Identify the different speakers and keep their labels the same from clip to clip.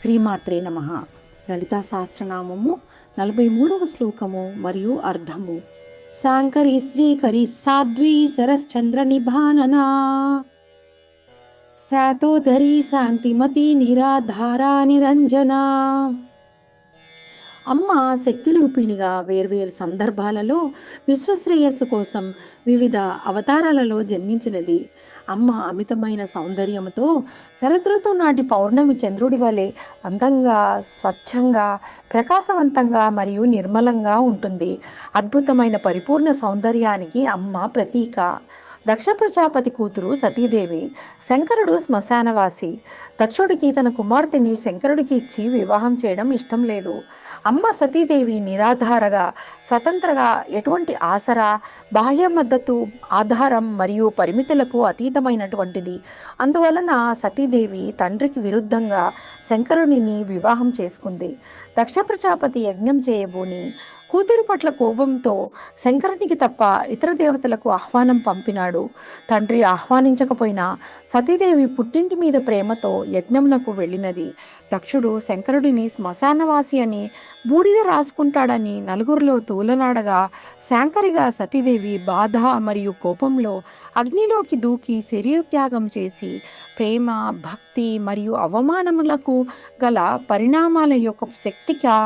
Speaker 1: శ్రీమాత్రే నమ. లలితా సహస్రనామము నలభై మూడవ శ్లోకము మరియు అర్థము. శాంకరి శ్రీకరి సాధ్వి శరశ్చంద్ర నిభాననా. శాతోధరి శాంతిమతి నిరాధారా నిరంజనా. అమ్మ శక్తిరూపిణిగా వేర్వేరు సందర్భాలలో విశ్వశ్రేయస్సు కోసం వివిధ అవతారాలలో జన్మించినది. అమ్మ అమితమైన సౌందర్యముతో శరదృతువు నాటి పౌర్ణమి చంద్రుడి వలె అందంగా స్వచ్ఛంగా ప్రకాశవంతంగా మరియు నిర్మలంగా ఉంటుంది. అద్భుతమైన పరిపూర్ణ సౌందర్యానికి అమ్మ ప్రతీక. దక్ష ప్రజాపతి కూతురు సతీదేవి శంకరుడు శ్మశానవాసి. దక్షుడికి తన కుమార్తెని శంకరుడికి ఇచ్చి వివాహం చేయడం ఇష్టం లేదు. అమ్మ సతీదేవి నిరాధారగా స్వతంత్రగా ఎటువంటి ఆసరా బాహ్య మద్దతు ఆధారం మరియు పరిమితులకు అతీతమైనటువంటిది. అందువలన సతీదేవి తండ్రికి విరుద్ధంగా శంకరుడిని వివాహం చేసుకుంది. దక్ష ప్రజాపతి యజ్ఞం చేయబోని కూతురు పట్ల కోపంతో శంకరునికి తప్ప ఇతర దేవతలకు ఆహ్వానం పంపినాడు. తండ్రి ఆహ్వానించకపోయినా సతీదేవి పుట్టింటి మీద ప్రేమతో యజ్ఞమునకు వెళ్ళినది. దక్షుడు శంకరుడిని శ్మశానవాసి అని బూడిద రాసుకుంటాడని నలుగురిలో తూలనాడగా శాంకరిగా సతీదేవి బాధ మరియు కోపంలో అగ్నిలోకి దూకి శరీరత్యాగం చేసి ప్రేమ భక్తి మరియు అవమానములకు గల పరిణామాల యొక్క శక్తిగా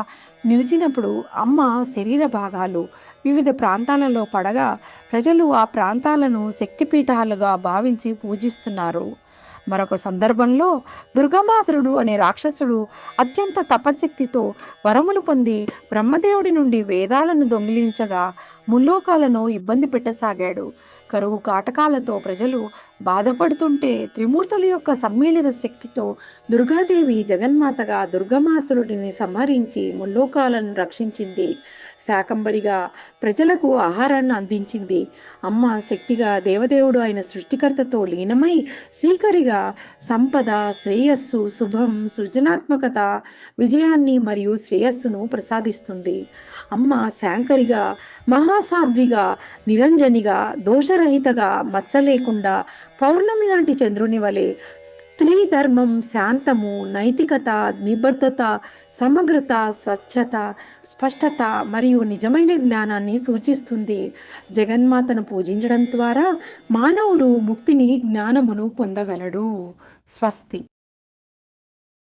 Speaker 1: నిలిచినప్పుడు అమ్మ శరీర భాగాలు వివిధ ప్రాంతాలలో పడగా ప్రజలు ఆ ప్రాంతాలను శక్తిపీఠాలుగా భావించి పూజిస్తున్నారు. మరొక సందర్భంలో దుర్గమాసురుడు అనే రాక్షసుడు అత్యంత తపశక్తితో వరములు పొంది బ్రహ్మదేవుడి నుండి వేదాలను దొంగిలించగా ముల్లోకాలను ఇబ్బంది పెట్టసాగాడు. కరువు కాటకాలతో ప్రజలు బాధపడుతుంటే త్రిమూర్తుల యొక్క సమ్మేళన శక్తితో దుర్గాదేవి జగన్మాతగా దుర్గమాసురుడిని సంహరించి ముల్లోకాలను రక్షించింది. శాకంబరిగా ప్రజలకు ఆహారాన్ని అందించింది. అమ్మ శక్తిగా దేవదేవుడు అయిన సృష్టికర్తతో లీనమై శ్రీకరిగా సంపద శ్రేయస్సు శుభం సృజనాత్మకత విజయాన్ని మరియు శ్రేయస్సును ప్రసాదిస్తుంది. అమ్మ శాంకరిగా మహాసాధ్విగా నిరంజనిగా దోష రహితగా మచ్చ లేకుండా పౌర్ణమి లాంటి చంద్రుని వలె స్త్రీ ధర్మం శాంతము నైతికత నిబద్ధత సమగ్రత స్వచ్ఛత స్పష్టత మరియు నిజమైన జ్ఞానాన్ని సూచిస్తుంది. జగన్మాతను పూజించడం ద్వారా మానవుడు ముక్తిని జ్ఞానమును పొందగలడు. స్వస్తి.